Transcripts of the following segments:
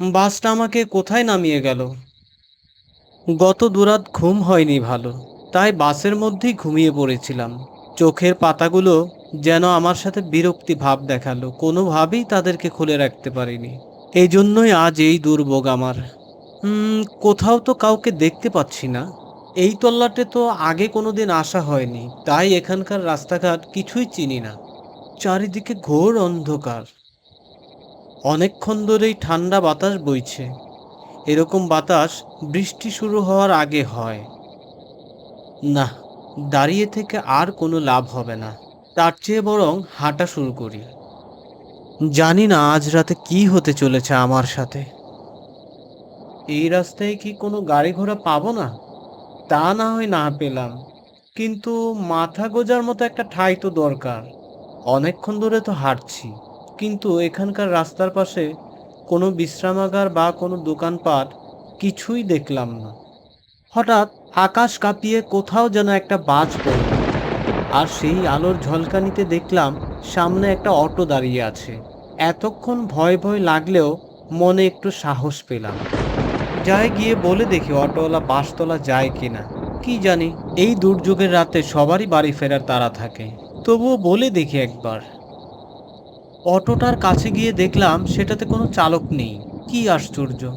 বাসটা আমাকে কোথায় নামিয়ে গেল? গত দুরাত ঘুম হয়নি ভালো, তাই বাসের মধ্যেই ঘুমিয়ে পড়েছিলাম। চোখের পাতাগুলো যেন আমার সাথে বিরক্তি ভাব দেখাল, কোনোভাবেই তাদেরকে খুলে রাখতে পারিনি। এই জন্যই আজ এই দুর্ভোগ আমার। কোথাও তো কাউকে দেখতে পাচ্ছি না। এই তল্লাটে তো আগে কোনো দিন আসা হয়নি, তাই এখানকার রাস্তাঘাট কিছুই চিনি না। চারিদিকে ঘোর অন্ধকার। অনেকক্ষণ ধরেই ঠান্ডা বাতাস বইছে। এরকম বাতাস বৃষ্টি শুরু হওয়ার আগে হয়। না, দাঁড়িয়ে থেকে আর কোনো লাভ হবে না। তার চেয়ে বরং হাঁটা শুরু করি। জানি না আজ রাতে কি হতে চলেছে আমার সাথে। এই রাস্তায় কি কোনো গাড়ি ঘোড়া পাবো না? তা না হয় না পেলাম। কিন্তু মাথা গোজার মতো একটা ঠাঁই তো দরকার। অনেকক্ষণ ধরে তো হাঁটছি। কিন্তু এখানকার রাস্তার পাশে কোনো বিশ্রামাগার বা কোনো দোকানপাট কিছুই দেখলাম না। হঠাৎ আকাশ কাঁপিয়ে কোথাও যেন একটা বাজ পড়ল। আর সেই আলোর ঝলকানিতে দেখলাম সামনে একটা অটো দাঁড়িয়ে আছে। এতক্ষণ ভয় ভয় লাগলেও মনে একটু সাহস পেলাম। যাই গিয়ে বলে দেখি অটোওয়ালা বাসতলা যায় কিনা। কি জানি, এই দুর্যোগের রাতে সবারই বাড়ি ফেরার তারা থাকে। তবুও বলে দেখি একবার। অটোটার কাছে গিয়ে দেখলাম সেটাতে কোনো চালক নেই। কি আশ্চর্য!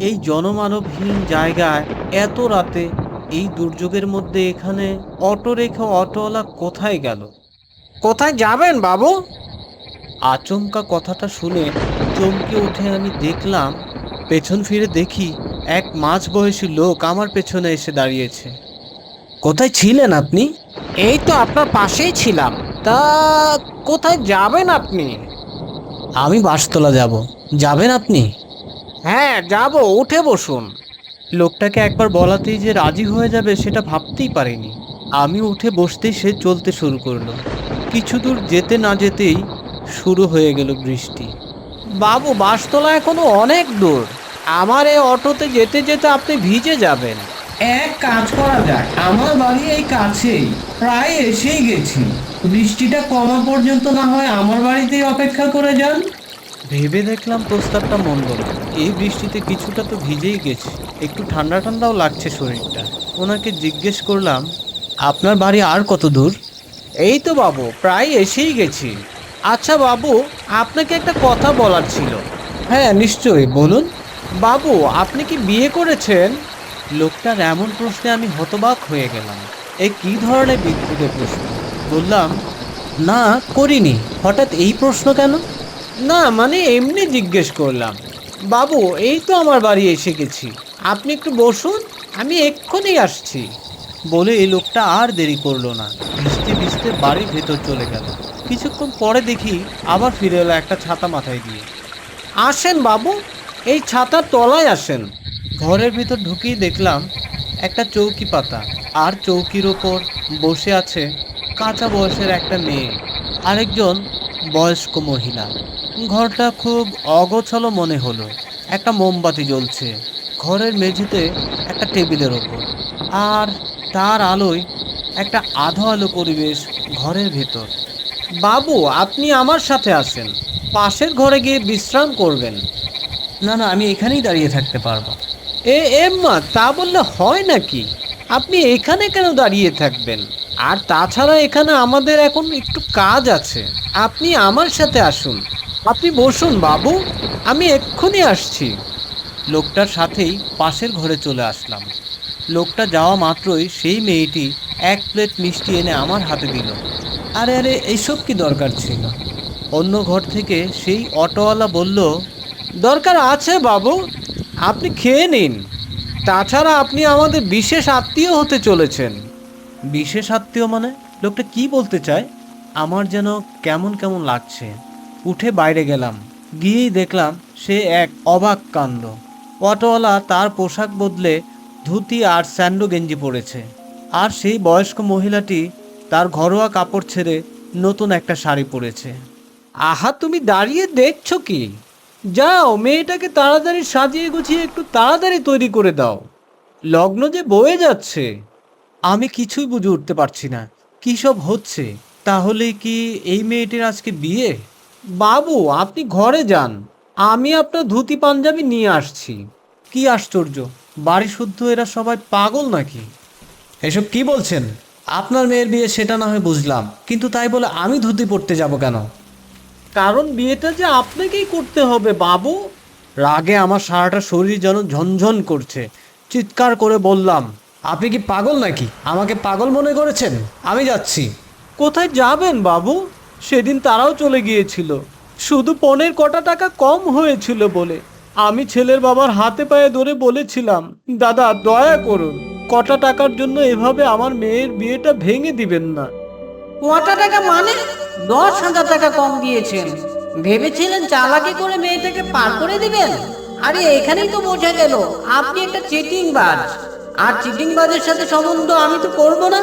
এই জনমানবহীন জায়গায় এত রাতে এই দুর্যোগের মধ্যে এখানে অটো রেখে অটোওয়ালা কোথায় গেল? কোথায় যাবেন বাবু? আচমকা কথাটা শুনে চমকে উঠে আমি দেখলাম পেছন ফিরে দেখি এক মাঝ বয়সী লোক আমার পেছনে এসে দাঁড়িয়েছে। কোথায় ছিলেন আপনি? এই তো আপনার পাশেই ছিলাম। তা কোথায় যাবেন আপনি? আমি বাসতলা যাব। যাবেন আপনি? হ্যাঁ যাব। উঠে বসুন। লোকটাকে একবার বলাতেই যে রাজি হয়ে যাবে সেটা ভাবতেই পারিনি। আমি উঠে বসতেই সে চলতে শুরু করল। কিছু দূর যেতে না যেতেই শুরু হয়ে গেল বৃষ্টি। বাবু বাসতলা এখনও অনেক দূর। আমার এই অটোতে যেতে যেতে আপনি ভিজে যাবেন। এক কাজ করা যাক। আমার বাড়ি এই কাছেই। প্রায় এসেই গেছি। বৃষ্টিটা কমা পর্যন্ত না হয় আমার বাড়িতেই অপেক্ষা করে যান। ভেবে দেখলাম প্রস্তাবটা মন্দ না। এই বৃষ্টিতে কিছুটা তো ভিজেই গেছে। একটু ঠান্ডা ঠান্ডাও লাগছে শরীরটা। ওনাকে জিজ্ঞেস করলাম আপনার বাড়ি আর কত দূর? এই তো বাবু প্রায় এসেই গেছি। আচ্ছা বাবু আপনাকে একটা কথা বলার ছিল। হ্যাঁ নিশ্চয়ই বলুন। বাবু আপনি কি বিয়ে করেছেন? লোকটার এমন প্রশ্নে আমি হতবাক হয়ে গেলাম। এ কি ধরনের বিদ্যুতের প্রশ্ন? বললাম না করিনি। হঠাৎ এই প্রশ্ন কেন? না মানে এমনি জিজ্ঞেস করলাম বাবু এই তো আমার বাড়ি এসে গেছি আপনি একটু বসুন আমি এক্ষুনি আসছি। বলে এই লোকটা আর দেরি করল না। ভিজতে ভিজতে বাড়ির ভেতর চলে গেল। কিছুক্ষণ পরে দেখি আবার ফিরে এলো একটা ছাতা মাথায় দিয়ে। আসেন বাবু এই ছাতার তলায় আসেন। ঘরের ভিতর ঢুকেই দেখলাম একটা চৌকি পাতা আর চৌকির ওপর বসে আছে কাঁচা বয়সের একটা মেয়ে। আরেকজন বয়স্ক মহিলা। ঘরটা খুব অগোছালো মনে হলো। একটা মোমবাতি জ্বলছে। ঘরের মেঝেতে একটা টেবিলের ওপর। আর তার আলোয় একটা আধো আলো পরিবেশ ঘরের ভেতর। বাবু, আপনি আমার সাথে আসেন। পাশের ঘরে গিয়ে বিশ্রাম করবেন। না না, আমি এখানেই দাঁড়িয়ে থাকতে পারব। এ, এম্মা, তা বললে হয় নাকি? আপনি এখানে কেন দাঁড়িয়ে থাকবেন? আর তাছাড়া এখানে আমাদের এখন একটু কাজ আছে। আপনি আমার সাথে আসুন। আপনি বসুন, বাবু। আমি এক্ষুনি আসছি। লোকটার সাথেই পাশের ঘরে চলে আসলাম। লোকটা যাওয়া মাত্রই সেই মেয়েটি এক প্লেট মিষ্টি এনে আমার হাতে দিল। আরে আরে, এইসব কি দরকার ছিল? অন্য ঘর থেকে সেই অটোওয়ালা বলল, দরকার আছে, বাবু। আপনি খেয়ে নিন। তাছাড়া আপনি আমাদের বিশেষ আত্মীয় হতে চলেছেন। বিশেষ আত্মীয় মানে? লোকটা কি বলতে চায়? আমার যেন কেমন কেমন লাগছে। উঠে বাইরে গেলাম। গিয়েই দেখলাম সে এক অবাক কাণ্ড। অটোওয়ালা তার পোশাক বদলে ধুতি আর স্যান্ডো গেঞ্জি পরেছে। আর সেই বয়স্ক মহিলাটি তার ঘরোয়া কাপড় ছেড়ে নতুন একটা শাড়ি পরেছে। আহা, তুমি দাঁড়িয়ে দেখছ কি? যাও, মেয়েটাকে তাড়াতাড়ি সাজিয়ে গুছিয়ে একটু তাড়াতাড়ি তৈরি করে দাও। লগ্ন যে বয়ে যাচ্ছে। আমি কিছুই বুঝে উঠতে পারছি না। কী সব হচ্ছে? তাহলে কি এই মেয়েটির আজকে বিয়ে? বাবু, আপনি ঘরে যান। আমি আপনার ধুতি, পাঞ্জাবি নিয়ে আসছি। কি আশ্চর্য! বাড়ি শুদ্ধ এরা সবাই পাগল নাকি? এসব কি বলছেন? আপনার মেয়ের বিয়ে সেটা না হয় বুঝলাম, কিন্তু তাই বলে আমি ধুতি পড়তে যাব কেন? কারণ বিয়েটা যে আপনাকেই করতে হবে, বাবু। রাগে আমার সারাটা শরীর যেন ঝনঝন করছে। চিৎকার করে বললাম আপনি কি পাগল নাকি? আমাকে পাগল মনে করেছেন? আমি যাচ্ছি। কোথায় যাবেন বাবু? সেদিন তারাও চলে গিয়েছিল। শুধু পনেরো কটা টাকা কম হয়েছিল বলে। আমি ছেলের বাবার হাতে পায়ে ধরে বলেছিলাম দাদা দয়া করুন। কটা টাকার জন্য এভাবে আমার মেয়ের বিয়েটা ভেঙে দিবেন না। কটা টাকা মানে? দশ হাজার টাকা কম দিয়েছেন। ভেবেছিলেন চালাকি করে মেয়েটাকে পার করে দিবেন? আরে এখানেই তো বোঝা গেল আপনি একটা চিটিং বাজ। আর চিটিং বাজের সাথে সম্বন্ধ আমি তো করব না।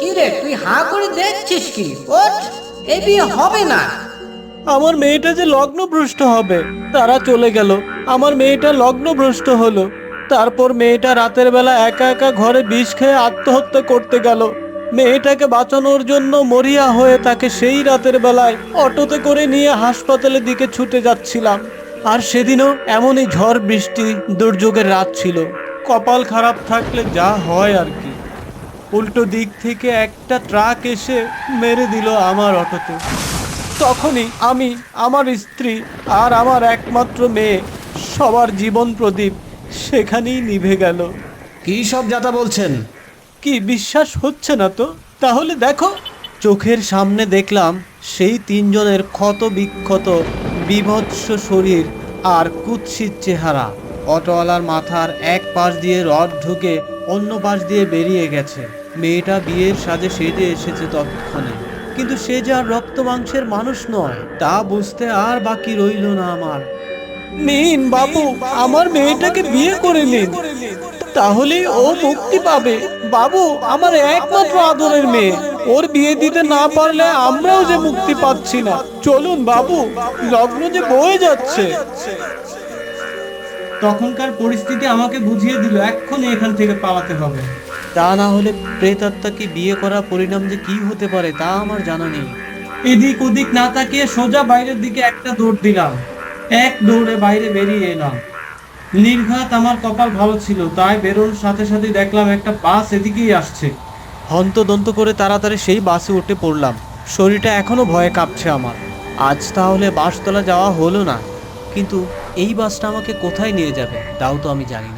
কি রে, তুই হা করে দেখছিস কি? ওঠ এই বিয়ে হবে না। আমার মেয়েটা যে লগ্ন লগ্নভ্রষ্ট হবে, তারা চলে গেল। আমার মেয়েটা লগ্ন লগ্নভ্রষ্ট হলো। তারপর মেয়েটা রাতের বেলা একা একা ঘরে বিষ খেয়ে আত্মহত্যা করতে গেল। মেয়েটাকে বাঁচানোর জন্য মরিয়া হয়ে তাকে সেই রাতের বেলায় অটোতে করে নিয়ে হাসপাতালের দিকে ছুটে যাচ্ছিলাম। আর সেদিনও এমনই ঝড় বৃষ্টি, দুর্যোগের রাত ছিল। কপাল খারাপ থাকলে যা হয় আর কি। উল্টো দিক থেকে একটা ট্রাক এসে মেরে দিল আমার অটোতে। তখনই আমি আমার স্ত্রী আর আমার একমাত্র মেয়ে সবার জীবন প্রদীপ সেখানেই নিভে গেল। কি সব যাতা বলছেন? কি বিশ্বাস হচ্ছে না তো? তাহলে দেখো। চোখের সামনে দেখলাম সেই তিনজনের ক্ষত বিক্ষত বিভৎস শরীর আর কুৎসিত চেহারা। অটোওয়ালার মাথার এক পাশ দিয়ে রড ঢুকে অন্য পাশ দিয়ে বেরিয়ে গেছে। মেয়েটা বিয়ের সাজে সেজে এসেছে তৎক্ষণে কিন্তু সে যে আর রক্ত মাংসের মানুষ নয় তা বুঝতে আর বাকি রইল না আমার। নিন বাবু আমার মেয়েটাকে বিয়ে করে নিন। তাহলে ও মুক্তি পাবে। বাবু আমার একমাত্র আদরের মেয়ে। ওর বিয়ে দিতে না পারলে আমরাও যে মুক্তি পাচ্ছি না। চলুন বাবু লগ্ন যে বয়ে যাচ্ছে। তখনকার পরিস্থিতি আমাকে বুঝিয়ে দিল এক্ষুনি এখান থেকে পালাতে হবে। তা না হলে প্রেতাত্মাকে বিয়ে করার পরিণাম যে কি হতে পারে তা আমার জানা নেই। এদিক ওদিক না তাকিয়ে সোজা বাইরের দিকে একটা দৌড় দিলাম। এক দৌড়ে বাইরে বেরিয়ে এলাম। নির্ঘাত আমার কপাল ভালো ছিল তাই বেরোনোর সাথে সাথে দেখলাম একটা বাস এদিকেই আসছে। হন্তদন্ত করে তাড়াতাড়ি সেই বাসে উঠে পড়লাম। শরীরটা এখনও ভয়ে কাঁপছে আমার। আজ তাহলে বাসতলা যাওয়া হলো না। কিন্তু এই বাসটা আমাকে কোথায় নিয়ে যাবে? তাও তো আমি জানি না।